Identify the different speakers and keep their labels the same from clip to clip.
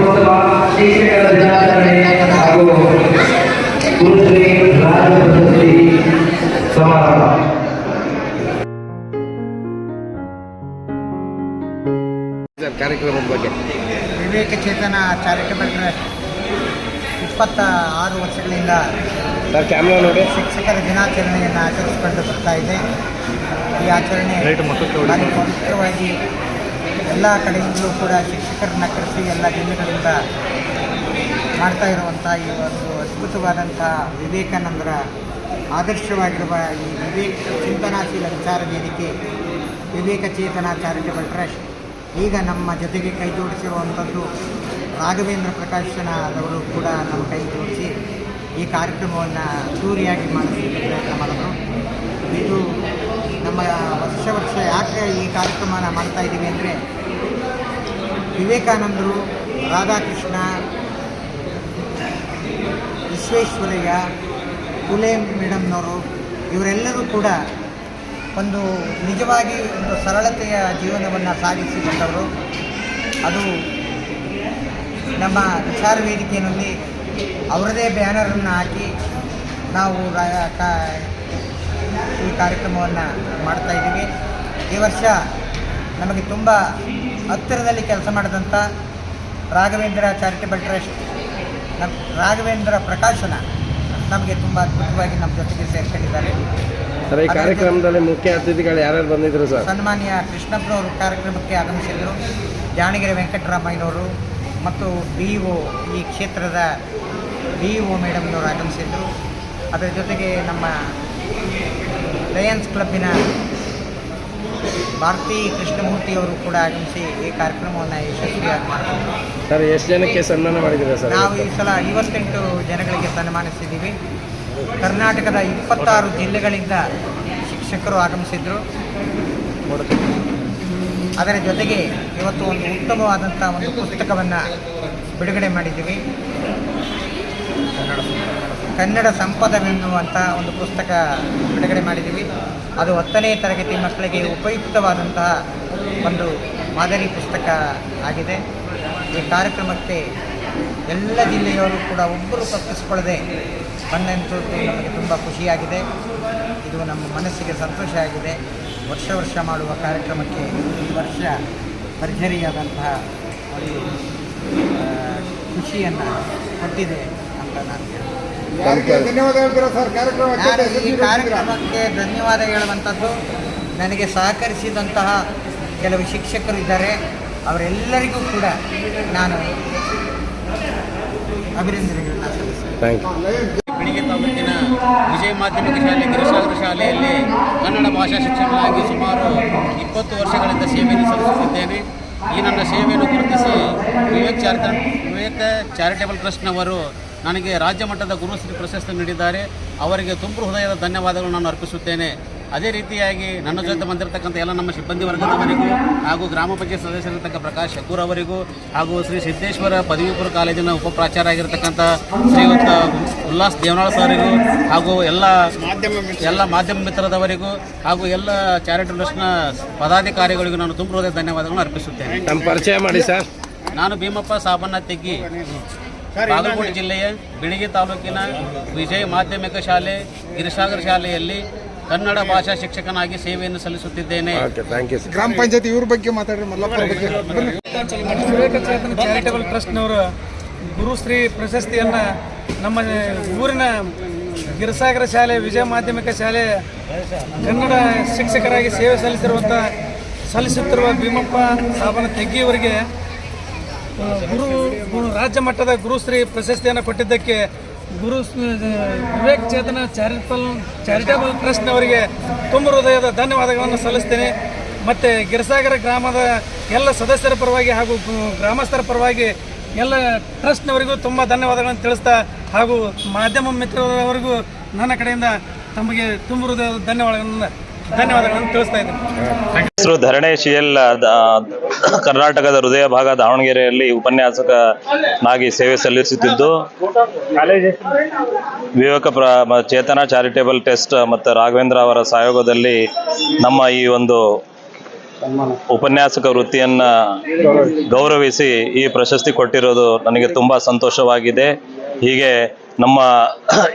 Speaker 1: ಮಹೋತ್ಸವ ಶಿಕ್ಷಕರ ದಿನಾಚರಣೆ ಹಾಗೂ ಗುರುಶ್ರೀ ರಾಜ ಪ್ರಶಸ್ತಿ ಸಮಾರಂಭ.
Speaker 2: ಕಾರ್ಯಕ್ರಮದ ಬಗ್ಗೆ.
Speaker 3: ವಿವೇಕ ಚೇತನ ಚಾರಿಟಬಲ್ ಟ್ರಸ್ಟ್ ಇಪ್ಪತ್ತ ಆರು ವರ್ಷಗಳಿಂದ
Speaker 2: ಸರ್ ಕ್ಯಾಮ್ರಾ ನೋಡಿ.
Speaker 3: ಶಿಕ್ಷಕರ ದಿನಾಚರಣೆಯನ್ನು ಆಚರಿಸಿಕೊಂಡು ಬರ್ತಾ ಇದೆ. ಈ ಆಚರಣೆ ಪವಿತ್ರವಾಗಿ ಎಲ್ಲ ಕಡೆಯಿಂದಲೂ ಕೂಡ ಶಿಕ್ಷಕರನ್ನ ಕರೆಸಿ ಎಲ್ಲ ಜಿಲ್ಲೆಗಳಿಂದ ಮಾಡ್ತಾ ಇರುವಂಥ ಈ ಒಂದು ಅದ್ಭುತವಾದಂಥ ವಿವೇಕಾನಂದರ ಆದರ್ಶವಾಗಿರುವ ಈ ವಿವೇಕ ಚಿಂತನಾಶೀಲ ವಿಚಾರ ವೇದಿಕೆ ವಿವೇಕ ಚೇತನ ಚಾರಿಟಬಲ್ ಟ್ರಸ್ಟ್ ಈಗ ನಮ್ಮ ಜೊತೆಗೆ ಕೈ ಜೋಡಿಸಿರುವಂಥದ್ದು ರಾಘವೇಂದ್ರ ಪ್ರಕಾಶನದವರು ಕೂಡ ನಮ್ಮ ಕೈ ಜೋಡಿಸಿ ಈ ಕಾರ್ಯಕ್ರಮವನ್ನು ಅದ್ದೂರಿಯಾಗಿ ಮಾಡಿಸಿ ಪ್ರಯತ್ನ ಮಾಡಿದ್ರು ಇದು ನಮ್ಮ ವರ್ಷ ವರ್ಷ ಯಾಕೆ ಈ ಕಾರ್ಯಕ್ರಮನ ಮಾಡ್ತಾ ಇದ್ದೀವಿ ಅಂದರೆ ವಿವೇಕಾನಂದರು, ರಾಧಾಕೃಷ್ಣ, ವಿಶ್ವೇಶ್ವರಯ್ಯ ಕುಲೆ ಮೇಡಮ್ನವರು, ಇವರೆಲ್ಲರೂ ಕೂಡ ಒಂದು ನಿಜವಾಗಿ ಒಂದು ಸರಳತೆಯ ಜೀವನವನ್ನು ಸಾಗಿಸಿ ಅದು ನಮ್ಮ ವಿಚಾರ ವೇದಿಕೆಯಲ್ಲಿ ಅವರದೇ ಬ್ಯಾನರನ್ನು ಹಾಕಿ ನಾವು ಈ ಕಾರ್ಯಕ್ರಮವನ್ನು ಮಾಡ್ತಾ ಇದ್ದೀವಿ. ಈ ವರ್ಷ ನಮಗೆ ತುಂಬ ಹತ್ತಿರದಲ್ಲಿ ಕೆಲಸ ಮಾಡಿದಂಥ ರಾಘವೇಂದ್ರ ಚಾರಿಟೇಬಲ್ ಟ್ರಸ್ಟ್ ನಮ್ಮ ರಾಘವೇಂದ್ರ ಪ್ರಕಾಶನ ನಮಗೆ ತುಂಬ ಅದ್ಭುತವಾಗಿ ನಮ್ಮ ಜೊತೆಗೆ ಸೇರ್ಕೊಂಡಿದ್ದಾರೆ.
Speaker 2: ಸರ್ ಈ ಕಾರ್ಯಕ್ರಮದಲ್ಲಿ ಮುಖ್ಯ ಅತಿಥಿಗಳು ಯಾರ್ಯಾರು ಬಂದಿದ್ರು ಸರ್?
Speaker 3: ಸನ್ಮಾನ್ಯ ಕೃಷ್ಣಪ್ಪನವರು ಕಾರ್ಯಕ್ರಮಕ್ಕೆ ಆಗಮಿಸಿದರು. ಜಾಣಗೆರೆ ವೆಂಕಟರಾಮಯ್ಯನವರು ಮತ್ತು ಬಿ ಒ ಈ ಕ್ಷೇತ್ರದ ಬಿ ಒ ಮೇಡಮ್ನವರು ಆಗಮಿಸಿದರು. ಅದರ ಜೊತೆಗೆ ನಮ್ಮ ಲಯನ್ಸ್ ಕ್ಲಬ್ಬಿನ ಭಾರತಿ ಕೃಷ್ಣಮೂರ್ತಿಯವರು ಕೂಡ ಆಗಮಿಸಿ ಈ ಕಾರ್ಯಕ್ರಮವನ್ನು ಯಶಸ್ವಿಯಾಗಿ ಮಾಡ್ತಾರೆ
Speaker 2: ಸರ್ ಎಷ್ಟು ಜನಕ್ಕೆ ಸನ್ಮಾನ ಮಾಡಿದ್ದೀರಾ ಸರ್
Speaker 3: ನಾವು ಈ ಸಲ ಐವತ್ತೆಂಟು ಜನಗಳಿಗೆ ಸನ್ಮಾನಿಸಿದ್ದೀವಿ. ಕರ್ನಾಟಕದ ಇಪ್ಪತ್ತಾರು ಜಿಲ್ಲೆಗಳಿಂದ ಶಿಕ್ಷಕರು ಆಗಮಿಸಿದ್ರು. ಅದರ ಜೊತೆಗೆ ಇವತ್ತು ಒಂದು ಉತ್ತಮವಾದಂಥ ಒಂದು ಪುಸ್ತಕವನ್ನು ಬಿಡುಗಡೆ ಮಾಡಿದ್ದೀವಿ. ಕನ್ನಡ ಸಂಪದವೆನ್ನುವಂಥ ಒಂದು ಪುಸ್ತಕ ಬಿಡುಗಡೆ ಮಾಡಿದ್ದೀವಿ. ಅದು ಹತ್ತನೇ ತರಗತಿ ಮಕ್ಕಳಿಗೆ ಉಪಯುಕ್ತವಾದಂತಹ ಒಂದು ಮಾದರಿ ಪುಸ್ತಕ ಆಗಿದೆ. ಈ ಕಾರ್ಯಕ್ರಮಕ್ಕೆ ಎಲ್ಲ ಜಿಲ್ಲೆಯವರು ಕೂಡ ಒಬ್ಬರು ತಪ್ಪಿಸಿಕೊಳ್ಳದೆ ಬಂದಂಥದ್ದು ನಮಗೆ ತುಂಬ ಖುಷಿಯಾಗಿದೆ. ಇದು ನಮ್ಮ ಮನಸ್ಸಿಗೆ ಸಂತೋಷ ಆಗಿದೆ. ವರ್ಷ ವರ್ಷ ಮಾಡುವ ಕಾರ್ಯಕ್ರಮಕ್ಕೆ ಈ ವರ್ಷ ಭರ್ಜರಿಯಾದಂತಹ ಒಂದು ಖುಷಿಯನ್ನು ಕೊಟ್ಟಿದೆ ಅಂತ ನಾನು ಹೇಳ್ತೀನಿ. ನಾನು ಈ ಕಾರ್ಯಕ್ರಮಕ್ಕೆ ಧನ್ಯವಾದ ಹೇಳುವಂಥದ್ದು ನನಗೆ ಸಹಕರಿಸಿದಂತಹ ಕೆಲವು ಶಿಕ್ಷಕರು ಇದ್ದಾರೆ. ಅವರೆಲ್ಲರಿಗೂ ಕೂಡ ನಾನು ಅಭಿನಂದನೆಗಳನ್ನ ಸಲ್ಲಿಸ್ತೇನೆ.
Speaker 4: ಬೆಳಿಗ್ಗೆ ತಾಲೂಕಿನ ವಿಜಯ ಮಾಧ್ಯಮಿಕ ಶಾಲೆ ಗಿರಿಸಾಗರ ಶಾಲೆಯಲ್ಲಿ ಕನ್ನಡ ಭಾಷಾ ಶಿಕ್ಷಕನಾಗಿ ಸುಮಾರು ಇಪ್ಪತ್ತು ವರ್ಷಗಳಿಂದ ಸೇವೆಯನ್ನು ಸಲ್ಲಿಸುತ್ತಿದ್ದೇನೆ. ಈ ನನ್ನ ಸೇವೆಯನ್ನು ಗುರುತಿಸಿ ವಿವೇಕ್ ಚಾರಿಟ ವಿವೇಕ ಚಾರಿಟೇಬಲ್ ಟ್ರಸ್ಟ್ನವರು ನನಗೆ ರಾಜ್ಯ ಮಟ್ಟದ ಗುರುಶ್ರೀ ಪ್ರಶಸ್ತಿ ನೀಡಿದ್ದಾರೆ. ಅವರಿಗೆ ತುಂಬು ಹೃದಯದ ಧನ್ಯವಾದಗಳು ನಾನು ಅರ್ಪಿಸುತ್ತೇನೆ. ಅದೇ ರೀತಿಯಾಗಿ ನನ್ನ ಜೊತೆ ಬಂದಿರತಕ್ಕಂಥ ಎಲ್ಲ ನಮ್ಮ ಸಿಬ್ಬಂದಿ ವರ್ಗದವರಿಗೂ ಹಾಗೂ ಗ್ರಾಮ ಪಂಚಾಯತ್ ಸದಸ್ಯರಿರ್ತಕ್ಕ ಪ್ರಕಾಶ್ ಶಕೂರ್ ಅವರಿಗೂ ಹಾಗೂ ಶ್ರೀ ಸಿದ್ದೇಶ್ವರ ಪದವಿಪುರ ಕಾಲೇಜಿನ ಉಪ ಪ್ರಾಚಾರ್ಯ ಶ್ರೀ ಶ್ರೀಯುತ ಉಲ್ಲಾಸ್ ದೇವನಾಳ್ ಸರಿಗೂ ಹಾಗೂ ಎಲ್ಲ ಎಲ್ಲ ಮಾಧ್ಯಮ ಮಿತ್ರದವರಿಗೂ ಹಾಗೂ ಎಲ್ಲ ಚಾರಿಟಬಲ್ ಟ್ರಸ್ಟ್ನ ಪದಾಧಿಕಾರಿಗಳಿಗೂ ನಾನು ತುಂಬ ಹೃದಯ ಧನ್ಯವಾದಗಳನ್ನು ಅರ್ಪಿಸುತ್ತೇನೆ.
Speaker 2: ಪರಿಚಯ ಮಾಡಿ ಸರ್.
Speaker 4: ನಾನು ಭೀಮಪ್ಪ ಸಾಬಣ್ಣ ತೆಗ್ಗಿ. ಬಾಗಲಕೋಟೆ ಜಿಲ್ಲೆಯ ಬಿಳಿಗಿ ತಾಲೂಕಿನ ವಿಜಯ ಮಾಧ್ಯಮಿಕ ಶಾಲೆ ಗಿರಿಸಾಗರ ಶಾಲೆಯಲ್ಲಿ ಕನ್ನಡ ಭಾಷಾ ಶಿಕ್ಷಕನಾಗಿ ಸೇವೆಯನ್ನು ಸಲ್ಲಿಸುತ್ತಿದ್ದೇನೆ.
Speaker 2: ಓಕೆ ಥ್ಯಾಂಕ್ ಯು ಸರ್
Speaker 5: ಗ್ರಾಮ ಪಂಚಾಯತಿ ಇವ್ರ ಬಗ್ಗೆ ಮಾತಾಡಿ ಮಲ್ಲಪ್ಪರ ಬಗ್ಗೆ. ಬನ್ನಿ.
Speaker 6: ವಿವೇಕ ಚೇತನ ಚಾರಿಟಬಲ್ ಟ್ರಸ್ಟ್ನವರು ಗುರುಶ್ರೀ ಪ್ರಶಸ್ತಿಯನ್ನು ನಮ್ಮ ಊರಿನ ಗಿರಿಸಾಗರ ಶಾಲೆ ವಿಜಯ ಮಾಧ್ಯಮಿಕ ಶಾಲೆ ಕನ್ನಡ ಶಿಕ್ಷಕರಾಗಿ ಸೇವೆ ಸಲ್ಲಿಸಿರುವಂಥ ಸಲ್ಲಿಸುತ್ತಿರುವ ಭೀಮಪ್ಪ ಸಾಬನ ತೆಗ್ಗಿಯವರಿಗೆ ಗುರು ಗುರು, ರಾಜ್ಯ ಮಟ್ಟದ ಗುರುಶ್ರೀ ಪ್ರಶಸ್ತಿಯನ್ನು ಕೊಟ್ಟಿದ್ದಕ್ಕೆ ಗುರು ವಿವೇಕ್ ಚೇತನ ಚಾರಿಟಬಲ್ ಚಾರಿಟಬಲ್ ಟ್ರಸ್ಟ್ನವರಿಗೆ ತುಂಬ ಹೃದಯದ ಧನ್ಯವಾದಗಳನ್ನು ಸಲ್ಲಿಸ್ತೇನೆ. ಮತ್ತು ಗಿರಸಾಗರ ಗ್ರಾಮದ ಎಲ್ಲ ಸದಸ್ಯರ ಪರವಾಗಿ ಹಾಗೂ ಗ್ರಾಮಸ್ಥರ ಪರವಾಗಿ ಎಲ್ಲ ಟ್ರಸ್ಟ್ನವರಿಗೂ ತುಂಬ ಧನ್ಯವಾದಗಳನ್ನು ತಿಳಿಸ್ತಾ ಹಾಗೂ ಮಾಧ್ಯಮ ಮಿತ್ರರವರಿಗೂ ನನ್ನ ಕಡೆಯಿಂದ ತಮಗೆ ತುಂಬ ಹೃದಯದ ಧನ್ಯವಾದಗಳನ್ನು ಧನ್ಯವಾದಗಳನ್ನು ತಿಳಿಸ್ತಾ ಇದ್ದೇನೆ.
Speaker 7: ಹೆಸರು ಕರ್ನಾಟಕದ ಹೃದಯ ಭಾಗ ದಾವಣಗೆರೆಯಲ್ಲಿ ಉಪನ್ಯಾಸಕನಾಗಿ ಸೇವೆ ಸಲ್ಲಿಸುತ್ತಿದ್ದು. ವಿವೇಕ ಪ್ರ ಚೇತನ ಚಾರಿಟೇಬಲ್ ಟ್ರಸ್ಟ್ ಮತ್ತು ರಾಘವೇಂದ್ರ ಅವರ ಸಹಯೋಗದಲ್ಲಿ ನಮ್ಮ ಈ ಒಂದು ಉಪನ್ಯಾಸಕ ವೃತ್ತಿಯನ್ನು ಗೌರವಿಸಿ ಈ ಪ್ರಶಸ್ತಿ ಕೊಟ್ಟಿರೋದು ನನಗೆ ತುಂಬ ಸಂತೋಷವಾಗಿದೆ. ಹೀಗೆ ನಮ್ಮ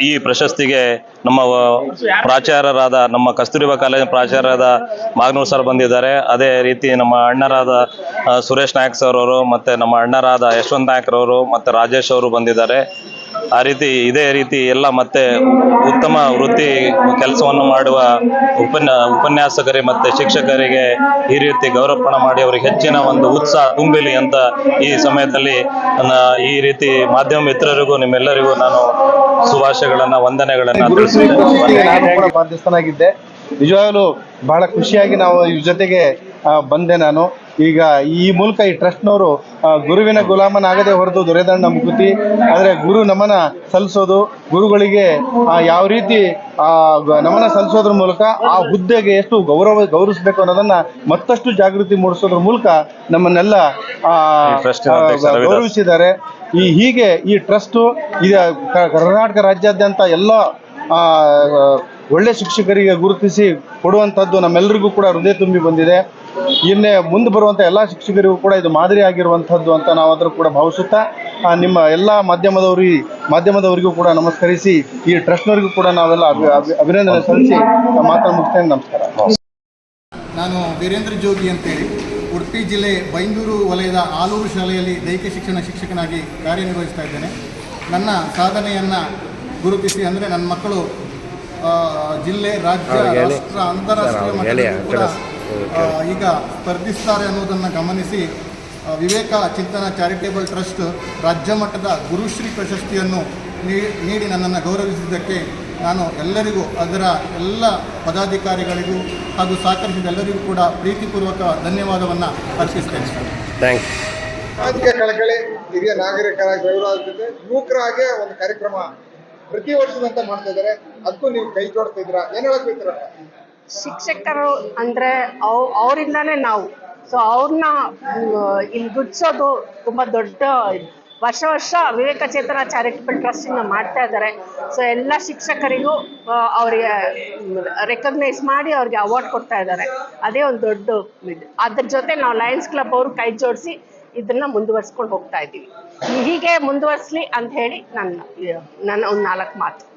Speaker 7: ಈ ಪ್ರಶಸ್ತಿಗೆ ನಮ್ಮ ಪ್ರಾಚಾರ್ಯರಾದ ನಮ್ಮ ಕಸ್ತೂರಿಬಾ ಕಾಲೇಜಿನ ಪ್ರಾಚಾರ್ಯರಾದ ಮಾಗ್ನೂರ್ ಸರ್ ಬಂದಿದ್ದಾರೆ. ಅದೇ ರೀತಿ ನಮ್ಮ ಅಣ್ಣರಾದ ಸುರೇಶ್ ನಾಯಕ್ ಸರ್ ಅವರು ಮತ್ತು ನಮ್ಮ ಅಣ್ಣರಾದ ಯಶವಂತ್ ನಾಯಕ್ರವರು ಮತ್ತು ರಾಜೇಶ್ ಅವರು ಬಂದಿದ್ದಾರೆ. ಆ ರೀತಿ ಇದೇ ರೀತಿ ಎಲ್ಲ ಮತ್ತೆ ಉತ್ತಮ ವೃತ್ತಿ ಕೆಲಸವನ್ನು ಮಾಡುವ ಉಪನ್ಯ ಉಪನ್ಯಾಸಕರಿಗೆ ಮತ್ತೆ ಶಿಕ್ಷಕರಿಗೆ ಈ ರೀತಿ ಗೌರವಪಣ ಮಾಡಿ ಅವರಿಗೆ ಹೆಚ್ಚಿನ ಒಂದು ಉತ್ಸಾಹ ತುಂಬಲಿ ಅಂತ ಈ ಸಮಯದಲ್ಲಿ ನನ್ನ ಈ ರೀತಿ ಮಾಧ್ಯಮ ಮಿತ್ರರಿಗೂ ನಿಮ್ಮೆಲ್ಲರಿಗೂ ನಾನು ಶುಭಾಶಯಗಳನ್ನ ವಂದನೆಗಳನ್ನ
Speaker 8: ಬಾಧ್ಯಸ್ಥನಾಗಿದ್ದೆ ನಿಜವಾಗಲೂ ಬಹಳ ಖುಷಿಯಾಗಿ ನಾವು ಇವ್ರ ಜೊತೆಗೆ ಬಂದೆ ನಾನು. ಈಗ ಈ ಮೂಲಕ ಈ ಟ್ರಸ್ಟ್ನವರು ಗುರುವಿನ ಗುಲಾಮನಾಗದೆ ಹೊರತು ದೊರೆದಂಡ ಮುಕುತಿ ಆದರೆ ಗುರು ನಮನ ಸಲ್ಲಿಸೋದು ಗುರುಗಳಿಗೆ ಯಾವ ರೀತಿ ಆ, ನಮನ ಸಲ್ಲಿಸೋದ್ರ ಮೂಲಕ ಆ ಹುದ್ದೆಗೆ ಎಷ್ಟು ಗೌರವ ಗೌರವಿಸಬೇಕು ಅನ್ನೋದನ್ನ ಮತ್ತಷ್ಟು ಜಾಗೃತಿ ಮೂಡಿಸೋದ್ರ ಮೂಲಕ ನಮ್ಮನ್ನೆಲ್ಲ. ಗೌರವಿಸಿದ್ದಾರೆ ಈ ಹೀಗೆ ಈ ಟ್ರಸ್ಟ್ ಇದ ಕರ್ನಾಟಕ ರಾಜ್ಯಾದ್ಯಂತ ಎಲ್ಲ ಆ, ಒಳ್ಳೆ ಶಿಕ್ಷಕರಿಗೆ ಗುರುತಿಸಿ ಕೊಡುವಂಥದ್ದು ನಮ್ಮೆಲ್ಲರಿಗೂ ಕೂಡ ಹೃದಯ ತುಂಬಿ ಬಂದಿದೆ. ಇನ್ನೇ ಮುಂದೆ ಬರುವಂಥ ಎಲ್ಲ ಶಿಕ್ಷಕರಿಗೂ ಕೂಡ ಇದು ಮಾದರಿ ಆಗಿರುವಂಥದ್ದು ಅಂತ ನಾವಾದರೂ ಕೂಡ ಭಾವಿಸುತ್ತಾ ನಿಮ್ಮ ಎಲ್ಲ ಮಾಧ್ಯಮದವ್ರಿ, ಮಾಧ್ಯಮದವರಿಗೂ ಕೂಡ ನಮಸ್ಕರಿಸಿ, ಈ ಟ್ರಸ್ಟ್ನವರಿಗೂ ಕೂಡ ನಾವೆಲ್ಲ ಅಭಿ- ಅಭಿ- ಅಭಿನಂದನೆ ಸಲ್ಲಿಸಿ ಮಾತನ್ನು ಮುಗಿಸ್ತೇನೆ, ನಮಸ್ಕಾರ.
Speaker 9: ನಾನು ವೀರೇಂದ್ರ ಜೋಗಿ ಅಂತೇಳಿ, ಉಡುಪಿ ಜಿಲ್ಲೆ ಬೈಂದೂರು ವಲಯದ ಆಲೂರು ಶಾಲೆಯಲ್ಲಿ ದೈಹಿಕ ಶಿಕ್ಷಣ ಶಿಕ್ಷಕನಾಗಿ ಕಾರ್ಯನಿರ್ವಹಿಸ್ತಾ ಇದ್ದೇನೆ. ನನ್ನ ಸಾಧನೆಯನ್ನು ಗುರುತಿಸಿ, ಅಂದರೆ ನನ್ನ ಮಕ್ಕಳು ಜಿಲ್ಲೆ ರಾಜ್ಯ ರಾಷ್ಟ್ರ ಅಂತಾರಾಷ್ಟ್ರೀಯ ಮಟ್ಟದಲ್ಲೂ ಕೂಡ ಈಗ ಸ್ಪರ್ಧಿಸ್ತಾರೆ ಅನ್ನೋದನ್ನು ಗಮನಿಸಿ ವಿವೇಕ ಚಿಂತನ ಚಾರಿಟೇಬಲ್ ಟ್ರಸ್ಟ್ ರಾಜ್ಯ ಮಟ್ಟದ ಗುರುಶ್ರೀ ಪ್ರಶಸ್ತಿಯನ್ನು ನೀ- ನೀಡಿ ನನ್ನನ್ನು ಗೌರವಿಸಿದ್ದಕ್ಕೆ ನಾನು ಎಲ್ಲರಿಗೂ ಅದರ ಎಲ್ಲ ಪದಾಧಿಕಾರಿಗಳಿಗೂ ಹಾಗೂ ಸಹಕರಿಸಿದ ಎಲ್ಲರಿಗೂ ಕೂಡ ಪ್ರೀತಿಪೂರ್ವಕ ಧನ್ಯವಾದವನ್ನು ಅರ್ಪಿಸ್ತೇನೆ.
Speaker 2: ಥ್ಯಾಂಕ್ಸ್
Speaker 5: ರಾಜಕೀಯ ಕಳಕಳಿ ಹಿರಿಯ ನಾಗರಿಕರಾಗಿ ಜೊತೆ ಯುವಕರಾಗೆ ಒಂದು ಕಾರ್ಯಕ್ರಮ ಪ್ರತಿ ವರ್ಷದಂತ ಮಾಡ್ತಾ ಇದ್ದಾರೆ. ಅದಕ್ಕೂ ನೀವು ಕೈ ಜೋಡಿಸ್ತಾ ಇದ್ದೀರಾ? ಏನ್ ಹೇಳಕ್?
Speaker 10: ಶಿಕ್ಷಕರು ಅಂದ್ರೆ ಅವ್, ಅವರಿಂದಾನೇ ನಾವು. ಸೊ ಅವ್ರನ್ನ ಇಲ್ಲಿ ಗುಡ್ಸೋದು ತುಂಬಾ ದೊಡ್ಡ ವರ್ಷ ವರ್ಷ ವಿವೇಕ ಚೇತನ ಚಾರಿಟಬಲ್ ಟ್ರಸ್ಟ್ ಇಂದ ಮಾಡ್ತಾ ಇದ್ದಾರೆ. ಸೊ ಎಲ್ಲ ಶಿಕ್ಷಕರಿಗೂ ಅವರಿಗೆ ರೆಕಗ್ನೈಸ್ ಮಾಡಿ ಅವ್ರಿಗೆ ಅವಾರ್ಡ್ ಕೊಡ್ತಾ ಇದ್ದಾರೆ. ಅದೇ ಒಂದು ದೊಡ್ಡ ಅದ್ರ ಜೊತೆ ನಾವು ಲಯನ್ಸ್ ಕ್ಲಬ್ ಅವರು ಕೈ ಜೋಡಿಸಿ ಇದನ್ನ ಮುಂದುವರ್ಸ್ಕೊಂಡು ಹೋಗ್ತಾ ಇದ್ದೀವಿ. ಹೀಗೆ ಮುಂದುವರಿಸಲಿ ಅಂತ ಹೇಳಿ ನನ್ನ ನನ್ನ ಒಂದು ನಾಲ್ಕು ಮಾತು.